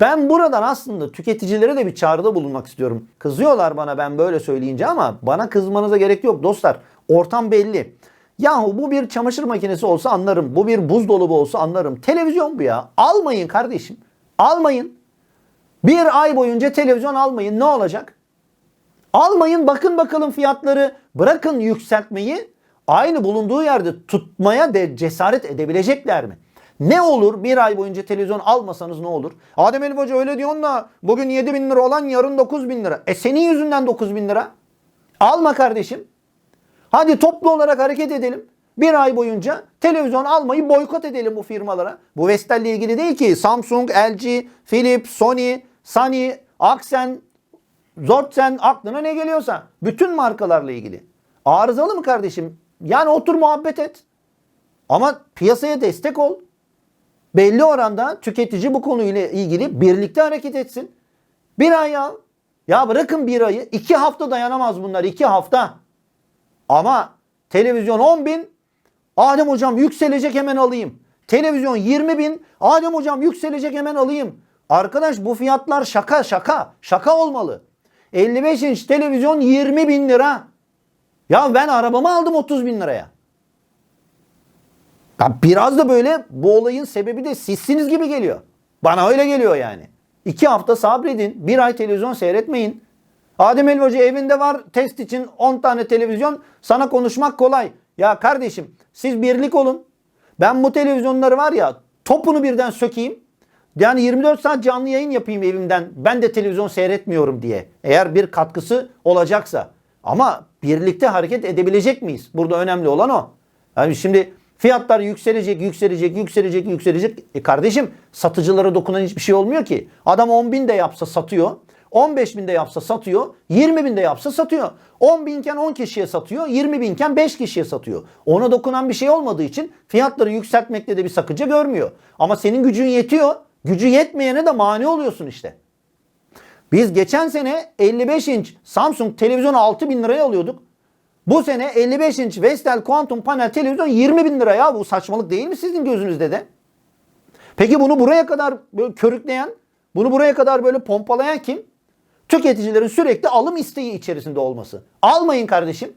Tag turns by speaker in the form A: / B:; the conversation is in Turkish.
A: Ben buradan aslında tüketicilere de bir çağrıda bulunmak istiyorum. Kızıyorlar bana ben böyle söyleyince ama bana kızmanıza gerek yok dostlar. Ortam belli. Yahu bu bir çamaşır makinesi olsa anlarım. Bu bir buzdolabı olsa anlarım. Televizyon bu ya. Almayın kardeşim. Almayın. Bir ay boyunca televizyon almayın. Ne olacak? Almayın bakın bakalım fiyatları. Bırakın yükseltmeyi. Aynı bulunduğu yerde tutmaya de cesaret edebilecekler mi? Ne olur bir ay boyunca televizyon almasanız ne olur? Adem Elif Hoca öyle diyorsun da bugün 7 bin lira olan yarın 9 bin lira. E senin yüzünden 9 bin lira. Alma kardeşim. Hadi toplu olarak hareket edelim. Bir ay boyunca televizyon almayı boykot edelim bu firmalara. Bu Vestel'le ilgili değil ki. Samsung, LG, Philips, Sony, Sony, Aksen, Zortsen aklına ne geliyorsa. Bütün markalarla ilgili. Arızalı mı kardeşim? Yani otur muhabbet et. Ama piyasaya destek ol. Belli oranda tüketici bu konuyla ilgili birlikte hareket etsin. Bir ay ya. Ya bırakın bir ayı. iki hafta dayanamaz bunlar. iki hafta. Ama televizyon 10 bin. Adem hocam yükselecek hemen alayım. Televizyon 20 bin. Adem hocam yükselecek hemen alayım. Arkadaş bu fiyatlar şaka şaka. Şaka olmalı. 55 inç televizyon 20 bin lira. Ya ben arabamı aldım 30 bin liraya. Ya biraz da böyle bu olayın sebebi de sizsiniz gibi geliyor. Bana öyle geliyor yani. İki hafta sabredin. Bir ay televizyon seyretmeyin. Adem Elif Hoca evinde var test için 10 tane televizyon. Sana konuşmak kolay. Ya kardeşim siz birlik olun. Ben bu televizyonları var ya topunu birden sökeyim. Yani 24 saat canlı yayın yapayım evimden. Ben de televizyon seyretmiyorum diye. Eğer bir katkısı olacaksa. Ama birlikte hareket edebilecek miyiz? Burada önemli olan o. Yani şimdi fiyatlar yükselecek, yükselecek, yükselecek, yükselecek. E kardeşim satıcılara dokunan hiçbir şey olmuyor ki. Adam 10 bin de yapsa satıyor. 15 bin de yapsa satıyor. 20 bin de yapsa satıyor. 10 binken 10 kişiye satıyor. 20 binken 5 kişiye satıyor. Ona dokunan bir şey olmadığı için fiyatları yükseltmekte de bir sakınca görmüyor. Ama senin gücün yetiyor. Gücü yetmeyene de mani oluyorsun işte. Biz geçen sene 55 inç Samsung televizyonu 6 bin liraya alıyorduk. Bu sene 55 inç Vestel Quantum panel televizyon 20 bin lira ya. Bu saçmalık değil mi sizin gözünüzde de? Peki bunu buraya kadar böyle körükleyen, bunu buraya kadar böyle pompalayan kim? Tüketicilerin sürekli alım isteği içerisinde olması. Almayın kardeşim.